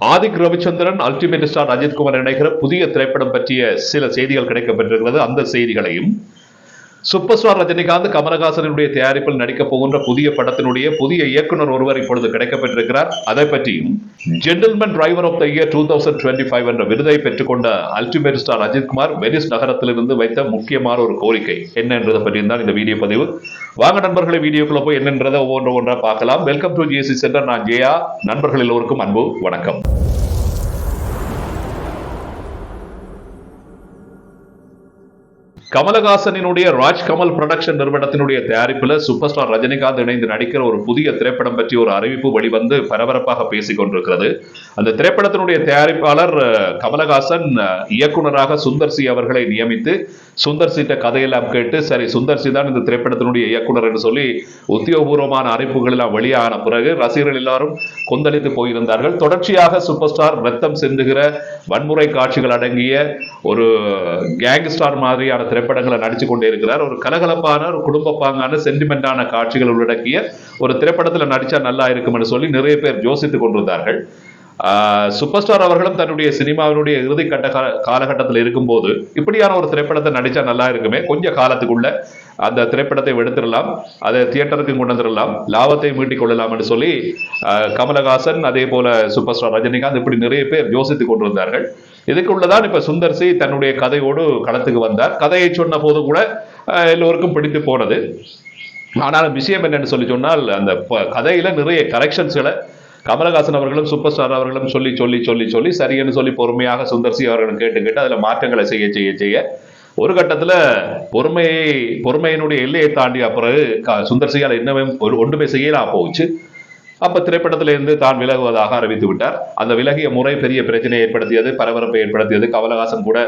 Adhik Ravichandran ultimate star Ajithkumar இணைகிற புதிய திரைப்படம் பற்றிய சில செய்திகள் கிடைக்கப்பெற்றிருக்கிறது. அந்த செய்திகளையும் சூப்பர் ஸ்டார் ரஜினிகாந்த் கமலஹாசனுடைய தயாரிப்பில் நடிக்க போகின்ற புதிய படத்தினுடைய புதிய இயக்குனர் ஒருவர் இப்பொழுது கிடைக்கப்பட்டிருக்கிறார். அதை பற்றியும் gentleman driver of the year two thousand twenty five என்ற விருதை பெற்றுக்கொண்ட அல்டிமேட் ஸ்டார் அஜித்குமார் வெனிஸ் நகரத்திலிருந்து வைத்த முக்கியமான ஒரு கோரிக்கை என்ன என்றதை பற்றியும் தான் இந்த வீடியோ பதிவு. வாங்க நண்பர்களை வீடியோக்குள்ள போய் என்னன்றதை ஒவ்வொன்று ஒன்றா பார்க்கலாம். வெல்கம் டு ஜிஎஸ்சி சென்டர் நான் ஜெயா. நண்பர்கள் எல்லோருக்கும் அன்பு வணக்கம். கமலஹாசனினுடைய ராஜ்கமல் புரொடக்ஷன் நிறுவனத்தினுடைய தயாரிப்பில் சூப்பர் ஸ்டார் ரஜினிகாந்த் இணைந்து நடிக்கிற ஒரு புதிய திரைப்படம் பற்றி ஒரு அறிவிப்பு வெளிவந்து பரபரப்பாக பேசிக் கொண்டிருக்கிறது. அந்த திரைப்படத்தினுடைய தயாரிப்பாளர் கமலஹாசன் இயக்குநராக இயக்குனராக சுந்தர் சி அவர்களை நியமித்து சுந்தர் சீட்ட கதையெல்லாம் கேட்டு சரி சுந்தர் சி தான் இந்த திரைப்படத்தினுடைய இயக்குனர் என்று சொல்லி உத்தியோகபூர்வமான அறிவிப்புகள் எல்லாம் வெளியான பிறகு ரசிகர்கள் எல்லாரும் கொந்தளித்து போயிருந்தார்கள். தொடர்ச்சியாக சூப்பர் ஸ்டார் ரத்தம் சிந்துகிற வன்முறை காட்சிகள் அடங்கிய ஒரு கேங்ஸ்டார் மாதிரியான திரைப்படம் திரைப்படங்களை நடிச்சு கொண்டே இருக்கிறார். ஒரு கலகலப்பான ஒரு குடும்ப பாங்கான சென்டிமெண்டான காட்சிகள் உள்ளடக்கிய ஒரு திரைப்படத்தில் நடிச்சா நல்லா இருக்கும்னு சொல்லி நிறைய பேர் யோசித்துக் கொண்டிருந்தார்கள். சூப்பர் ஸ்டார் அவர்களும் தன்னுடைய சினிமாவினுடைய இறுதி கட்ட காலகட்டத்தில் இருக்கும்போது இப்படியான ஒரு திரைப்படத்தை நடிச்சா நல்லா இருக்குமே கொஞ்ச காலத்துக்குள்ள அந்த திரைப்படத்தை எடுத்துடலாம் அதை தியேட்டருக்கு கொண்டு வந்துடலாம் லாபத்தை மீட்டிக் கொள்ளலாம் என்று சொல்லி ஆஹ் கமலஹாசன் அதே போல சூப்பர் ஸ்டார் ரஜினிகாந்த் இப்படி நிறைய பேர் யோசித்துக் கொண்டிருந்தார்கள். இதுக்குள்ளதான் இப்ப சுந்தர்சி தன்னுடைய கதையோடு களத்துக்கு வந்தார். கதையை சொன்ன போது கூட எல்லோருக்கும் பிடித்து போனது. ஆனால் விஷயம் என்னன்னு சொல்லி சொன்னால் அந்த ப- கதையில நிறைய கரெக்ஷன்ஸ்களை கமலஹாசன் அவர்களும் சூப்பர் ஸ்டார் அவர்களும் சொல்லி சொல்லி சொல்லி சொல்லி சரின்னு சொல்லி பொறுமையாக சுந்தர்சி அவர்களும் கேட்டு கேட்டு அதில் மாற்றங்களை செய்ய செய்ய செய்ய ஒரு கட்டத்தில் பொறுமையை பொறுமையினுடைய எல்லையை தாண்டிய பிறகு க- சுந்தர்சியால் என்னவே ஒரு ஒன்றுமே செய்யலாம் போச்சு. அப்ப திரைப்படத்திலிருந்து தான் விலகுவதாக அறிவித்து விட்டார். அந்த விலகிய முறை பெரிய பிரச்சனையை ஏற்படுத்தியது பரபரப்பை ஏற்படுத்தியது. கமலஹாசன் கூட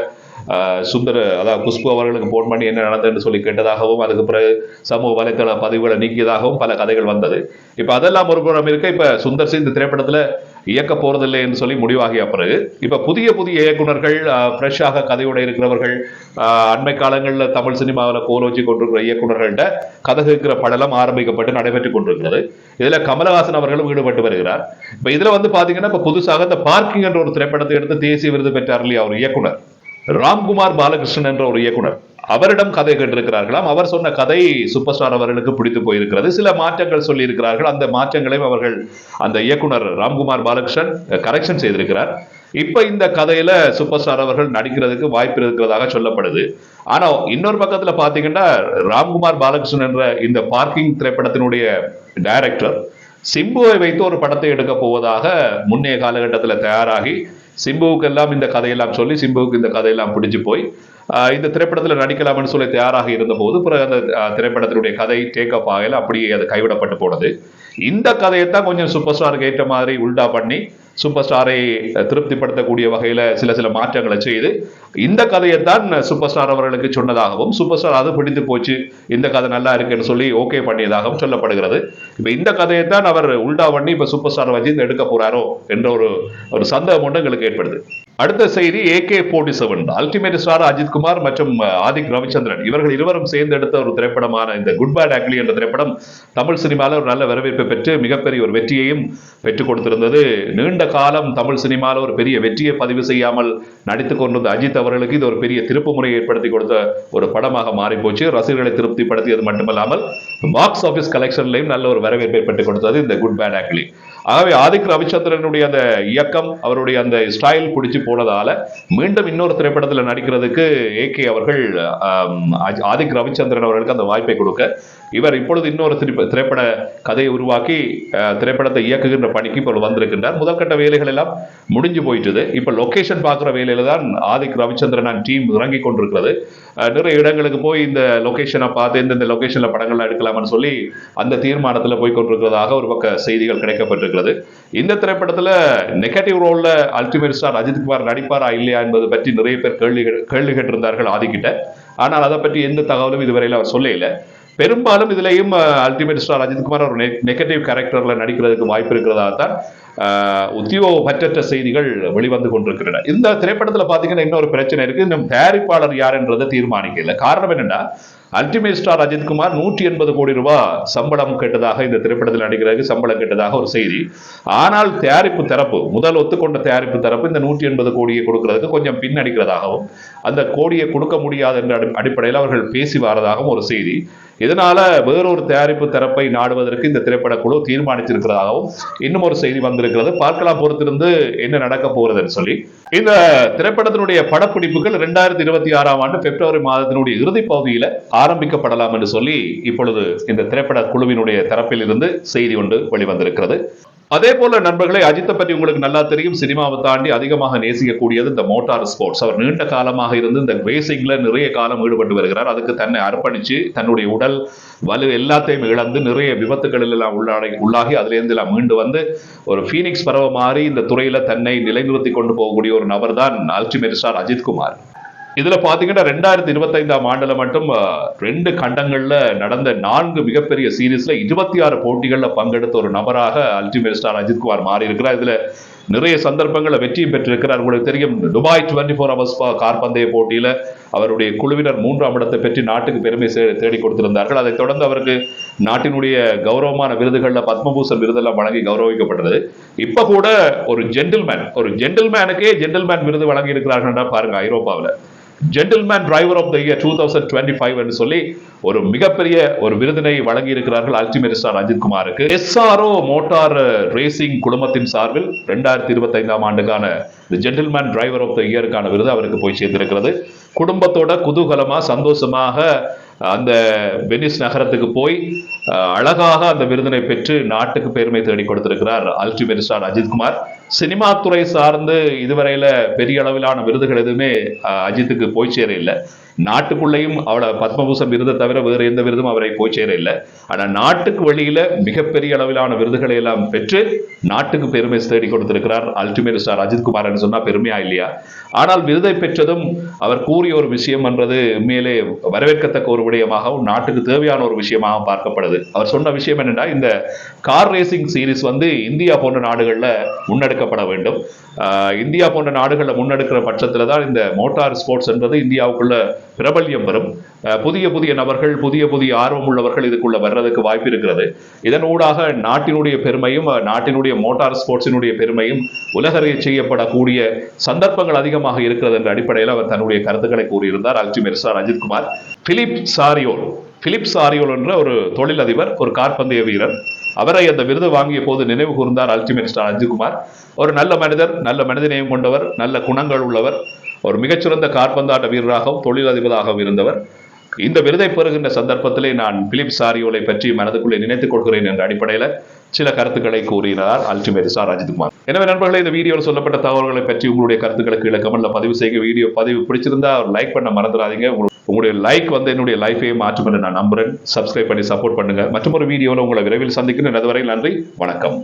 சுந்தர அதாவது குஷ்பு அவர்களுக்கு போன் பண்ணி என்ன நடந்ததுன்னு சொல்லி கேட்டதாகவும் அதுக்கு பிறகு சமூக வலைத்தள பதிவுகளை நீக்கியதாகவும் பல கதைகள் வந்தது. இப்ப அதெல்லாம் ஒரு புறம் இருக்க. இப்ப சுந்தர் சிங் இந்த திரைப்படத்துல இயக்க போறதில்லை என்று சொல்லி முடிவாகிய பிறகு இப்ப புதிய புதிய இயக்குனர்கள் ஃப்ரெஷ்ஷாக கதையோட இருக்கிறவர்கள் அண்மை காலங்களில் தமிழ் சினிமாவில் கோலோச்சி வச்சு கொண்டிருக்கிற இயக்குனர்கள்ட்ட கதை கேட்கிற படலம் ஆரம்பிக்கப்பட்டு நடைபெற்றுக் கொண்டிருக்கிறது. இதுல கமலஹாசன் அவர்களும் ஈடுபட்டு வருகிறார். இப்ப இதுல வந்து பாத்தீங்கன்னா இப்ப புதுசாக இந்த பார்க்கிங் என்ற ஒரு திரைப்படத்தை எடுத்து தேசிய விருது பெற்றார் இல்லையா ஒரு இயக்குனர். ராம்குமார் பாலகிருஷ்ணன் என்ற ஒரு இயக்குனர். அவரிடம் கதை கேட்டிருக்கிறார்களாம். அவர் சொன்ன கதை சூப்பர் ஸ்டார் அவர்களுக்கு பிடித்து போயிருக்கிறது. சில மாற்றங்கள் சொல்லியிருக்கிறார்கள். அந்த மாற்றங்களையும் அவர்கள் அந்த இயக்குனர் ராம்குமார் பாலகிருஷ்ணன் கரெக்ஷன் செய்திருக்கிறார். இப்ப இந்த கதையில சூப்பர் ஸ்டார் அவர்கள் நடிக்கிறதுக்கு வாய்ப்பு இருக்கிறதாக சொல்லப்படுது. ஆனா இன்னொரு பக்கத்துல பாத்தீங்கன்னா ராம்குமார் பாலகிருஷ்ணன் என்ற இந்த பார்க்கிங் திரைப்படத்தினுடைய டைரக்டர் சிம்புவை வைத்து ஒரு படத்தை எடுக்க போவதாக முன்னைய காலகட்டத்தில் தயாராகி சிம்புவுக்கு எல்லாம் இந்த கதையெல்லாம் சொல்லி சிம்புவுக்கு இந்த கதையெல்லாம் பிடிச்சு போய் இந்த திரைப்படத்தில் நடிக்கலாம்னு சொல்லி தயாராக இருந்தபோது பிறகு அந்த திரைப்படத்தினுடைய கதை டேக் அப் ஆகல அப்படியே அது கைவிடப்பட்டு போனது. இந்த கதையை தான் கொஞ்சம் சூப்பர் ஸ்டாருக்கு ஏற்ற மாதிரி உல்டா பண்ணி சூப்பர் ஸ்டாரை திருப்திப்படுத்தக்கூடிய வகையில் சில சில மாற்றங்களை செய்து இந்த கதையைத்தான் சூப்பர் ஸ்டார் அவர்களுக்கு சொன்னதாகவும் சூப்பர் ஸ்டார் அது பிடித்து போச்சு இந்த கதை நல்லா இருக்குன்னு சொல்லி ஓகே பண்ணியதாகவும் சொல்லப்படுகிறது. இப்ப இந்த கதையைத்தான் அவர் உல்டா பண்ணி இப்ப சூப்பர் ஸ்டார் வச்சு எடுக்க போறாரோ என்ற ஒரு ஒரு சந்தேகம் ஒன்று எங்களுக்கு ஏற்படுது. அடுத்த செய்தி AK forty seven ultimate star Ajith Kumar மற்றும் ஆதிக் ரவிச்சந்திரன். இவர்கள் இருவரும் சேர்ந்து எடுத்த ஒரு திரைப்படமான இந்த குட் பேட் ஆக்லி என்ற திரைப்படம் தமிழ் சினிமாவில் ஒரு நல்ல வரவேற்பை பெற்று மிகப்பெரிய ஒரு வெற்றியையும் பெற்றுக் கொடுத்திருந்தது. நீண்ட காலம் தமிழ் சினிமாவில் ஒரு பெரிய வெற்றியை பதிவு செய்யாமல் நடித்துக் கொண்டிருந்த அஜித் அவர்களுக்கு இது ஒரு பெரிய திருப்பு முறையை ஏற்படுத்தி கொடுத்த ஒரு படமாக மாறிப்போச்சு. ரசிகர்களை திருப்திப்படுத்தியது மட்டுமல்லாமல் பாக்ஸ் ஆஃபீஸ் கலெக்ஷன்லையும் நல்ல ஒரு வரவேற்பை பெற்றுக் கொடுத்தது இந்த குட் பேட் ஆக்லி ஆகவே ஆதிக் ரவிச்சந்திரனுடைய அந்த இயக்கம் அவருடைய அந்த ஸ்டைல் பிடிச்சி போனதால மீண்டும் இன்னொரு திரைப்படத்தில் நடிக்கிறதுக்கு ஏகே அவர்கள் ஆதிக் ரவிச்சந்திரன் அவர்களுக்கு அந்த வாய்ப்பை கொடுக்க இவர் இப்பொழுது இன்னொரு திரைப்ப- திரைப்பட கதையை உருவாக்கி திரைப்படத்தை இயக்குகின்ற பணிக்கு இப்போ வந்திருக்கின்றார். முதற்கட்ட வேலைகள் எல்லாம் முடிஞ்சு போயிட்டுது. இப்போ லொக்கேஷன் பார்க்குற வேலையில தான் ஆதிக் ரவிச்சந்திரன் டீம் இறங்கி கொண்டிருக்கிறது. நிறைய இடங்களுக்கு போய் இந்த லொக்கேஷனை பார்த்து இந்தந்த லொக்கேஷனில் படங்கள்லாம் எடுக்கலாம்னு சொல்லி அந்த தீர்மானத்தில் போய் கொண்டிருக்கிறதாக ஒரு பக்க செய்திகள் கிடைக்கப்பட்டிருக்கிறது. இந்த திரைப்படத்தில் நெகட்டிவ் ரோலில் அல்டிமேட் ஸ்டார் அஜித் குமார் நடிப்பாரா இல்லையா என்பது பற்றி நிறைய பேர் கேள்வி கேள்வி கேட்டிருந்தார்கள் ஆதிக்கிட்ட. ஆனால் அதை பற்றி எந்த தகவலும் இதுவரையில் அவர் சொல்லல. பெரும்பாலும் இதுலயும் அல்டிமேட் ஸ்டார் அஜித்குமார் ஒரு நெகட்டிவ் கேரக்டர்ல நடிக்கிறதுக்கு வாய்ப்பு இருக்கிறதா தான் ஆஹ், செய்திகள் வெளிவந்து கொண்டிருக்கின்றன. இந்த திரைப்படத்துல பாத்தீங்கன்னா இன்னொரு பிரச்சனை இருக்கு. இன்னும் தயாரிப்பாளர் யாருன்றதை தீர்மானிக்கல. காரணம் என்னன்னா அல்டிமேட் ஸ்டார் அஜித்குமார் நூற்றி எண்பது கோடி ரூபாய் சம்பளம் கேட்டதாக இந்த திரைப்படத்தில் நடிக்கிறதுக்கு சம்பளம் கேட்டதாக ஒரு செய்தி. ஆனால் தயாரிப்பு தரப்பு முதல் ஒத்துக்கொண்ட தயாரிப்பு தரப்பு இந்த நூற்றி எண்பது கோடியை கொடுக்கறதுக்கு கொஞ்சம் பின்னடிக்கிறதாகவும் அந்த கோடியை கொடுக்க முடியாது என்ற அடி- அடிப்படையில் அவர்கள் பேசி வரதாகவும் ஒரு செய்தி. இதனால வேறொரு தயாரிப்பு தரப்பை நாடுவதற்கு இந்த திரைப்பட குழு தீர்மானித்திருக்கிறதாகவும் இன்னும் ஒரு செய்தி வந்திருக்கிறது. பார்க்கலாம் பொறுத்திருந்து என்ன நடக்க போகிறதுன்னு சொல்லி. இந்த திரைப்படத்தினுடைய படப்பிடிப்புகள் இரண்டாயிரத்தி இருபத்தி ஆறாம் ஆண்டு பிப்ரவரி மாதத்தினுடைய இறுதி பகுதியில் ஆரம்பிக்கப்படலாம் என்று சொல்லி இப்பொழுது இந்த திரைப்பட குழுவினுடைய தரப்பில் இருந்து செய்தி ஒன்று வெளிவந்திருக்கிறது. அதே போல நண்பர்களே அஜித்தை பற்றி உங்களுக்கு நல்லா தெரியும். சினிமாவை தாண்டி அதிகமாக நேசிக்கக்கூடியது இந்த மோட்டார் ஸ்போர்ட்ஸ். அவர் நீண்ட காலமாக இருந்து இந்த ரேசிங்ல நிறைய காலம் ஈடுபட்டு வருகிறார். அதுக்கு தன்னை அர்ப்பணிச்சு தன்னுடைய உடல் வலு எல்லாத்தையும் இழந்து நிறைய விபத்துகளில் எல்லாம் உள்ளாடை உள்ளாகி அதுலேருந்து எல்லாம் மீண்டு வந்து ஒரு ஃபீனிக்ஸ் பறவை மாறி இந்த துறையில தன்னை நிலைநிறுத்தி கொண்டு போகக்கூடிய ஒரு நபர் தான் அல்டிமேட் ஸ்டார் அஜித்குமார் இதுல பாத்தீங்கன்னா ரெண்டாயிரத்தி இருபத்தைந்தாம் ஆண்டுல மட்டும் ரெண்டு கண்டங்கள்ல நடந்த நான்கு மிகப்பெரிய சீரீஸ்ல இருபத்தி ஆறு போட்டிகள்ல பங்கெடுத்த ஒரு நபராக அல்டிமேட் ஸ்டார் அஜித்குமார் மாறி இருக்கிறார் இதுல நிறைய சந்தர்ப்பங்களில் வெற்றியும் பெற்றிருக்கிறார். உங்களுக்கு தெரியும் துபாய் டுவெண்ட்டி ஃபோர் ஹவர்ஸ் கார்பந்தய போட்டியில் அவருடைய குழுவினர் மூன்றாம் இடத்தை பெற்று நாட்டுக்கு பெருமை தேடி கொடுத்திருந்தார்கள். அதைத் தொடர்ந்து அவருக்கு நாட்டினுடைய கௌரவமான விருதுகளில் பத்மபூஷன் விருதெல்லாம் வழங்கி கௌரவிக்கப்பட்டது. இப்போ கூட ஒரு ஜென்டில்மேன் ஒரு ஜென்டில்மேனுக்கே ஜென்டில்மேன் விருது வழங்கி இருக்கிறார்கள் பாருங்க ஐரோப்பாவில். Gentleman driver of the year two thousand twenty five என்று சொல்லி ஒரு மிகப்பெரிய ஒரு விருதினை வழங்கி இருக்கிறார்கள் அல்டிமேட் ஸ்டார் அஜித் குமாருக்கு எஸ்ஆர்ஓ மோட்டார் ரேசிங் குழுமத்தின் சார்பில் ரெண்டாயிரத்தி இருபத்தைந்தாம் ஆண்டுக்கான the gentleman driver of the இயருக்கான விருது அவருக்கு போய் சேர்ந்திருக்கிறது. குடும்பத்தோட குதூகலமா சந்தோஷமாக அந்த வெனிஸ் நகரத்துக்கு போய் அழகாக அந்த விருதினை பெற்று நாட்டுக்கு பெருமை தேடி கொடுத்திருக்கிறார் அல்டிமேட் ஸ்டார் அஜித்குமார் சினிமா துறை சார்ந்து இதுவரையில பெரிய அளவிலான விருதுகள் எதுவுமே அஜித்துக்கு போய் சேர இல்லை. நாட்டுக்குள்ளேயும் அவளை பத்மபூஷன் விருதை தவிர வேறு எந்த விருதும் அவரை போய் சேர இல்லை. ஆனால் நாட்டுக்கு வெளியில மிகப்பெரிய அளவிலான விருதுகளை எல்லாம் பெற்று நாட்டுக்கு பெருமை தேடி கொடுத்திருக்கிறார் அல்டிமேட் ஸ்டார் அஜித்குமார் என்று சொன்னா பெருமையா இல்லையா? ஆனால் விருதை பெற்றதும் அவர் கூறிய ஒரு விஷயம் என்றது உண்மையிலே வரவேற்கத்தக்க ஒரு விடயமாகவும் நாட்டுக்கு தேவையான ஒரு விஷயமாக பார்க்கப்படுது. அவர் சொன்ன விஷயம் என்னன்னா இந்த கார் ரேசிங் சீரிஸ் வந்து இந்தியா போன்ற நாடுகளில் முன்னெடுக்கப்பட வேண்டும். இந்தியா போன்ற நாடுகளில் முன்னெடுக்கிற பட்சத்தில் தான் இந்த மோட்டார் ஸ்போர்ட்ஸ் என்பது இந்தியாவுக்குள்ள பிரபல்யம் வரும். புதிய புதிய நபர்கள் புதிய புதிய ஆர்வம் உள்ளவர்கள் இதுக்குள்ள வர்றதுக்கு வாய்ப்பு இருக்கிறது. இதன் ஊடாக நாட்டினுடைய பெருமையும் நாட்டினுடைய மோட்டார் ஸ்போர்ட்ஸினுடைய பெருமையும் உலகறிய செய்யப்படக்கூடிய சந்தர்ப்பங்கள் அதிகமாக இருக்கிறது என்ற அடிப்படையில் அவர் தன்னுடைய கருத்துக்களை கூறியிருந்தார். Ultimate star Ajithkumar Philippe Charriol Philippe Charriol என்ற ஒரு தொழிலதிபர் ஒரு காற்பந்தய வீரர். அவரை அந்த விருது வாங்கிய போது நினைவு கூர்ந்தார் அல்டிமேட் ஸ்டார் அஜித்குமார் ஒரு நல்ல மனிதர் நல்ல மனிதநேயம் கொண்டவர் நல்ல குணங்கள் உள்ளவர். ஒரு மிகச்சிறந்த காற்பந்தாட்ட வீரராகவும் தொழிலதிபராகவும் இருந்தவர். இந்த விருதை பெறுகின்ற சந்தர்ப்பத்திலே நான் பிலிப் சாரியோலை பற்றி மனதுக்குள்ளே நினைத்துக் கொள்கிறேன் என்ற அடிப்படையில் சில கருத்துக்களை கூறினார் அல்டிமேட் சார் அஜித்குமார் எனவே நண்பர்களே இந்த வீடியோவில் சொல்லப்பட்ட தகவல்களை பற்றி உங்களுடைய கருத்துக்களுக்கு கீழே கமெண்ட்ல பதிவு செய்ய வீடியோ பதிவு பிடிச்சிருந்தா ஒரு லைக் பண்ண மறந்துடாதீங்க. உங்களுடைய லைக் வந்து என்னுடைய லைஃபையே மாற்றும் என்று நான் நம்புறேன். சப்ஸ்கிரைப் பண்ணி சப்போர்ட் பண்ணுங்க. மற்றும் ஒரு வீடியோவில் உங்களை விரைவில் சந்திக்கிறேன். அதுவரை நன்றி வணக்கம்.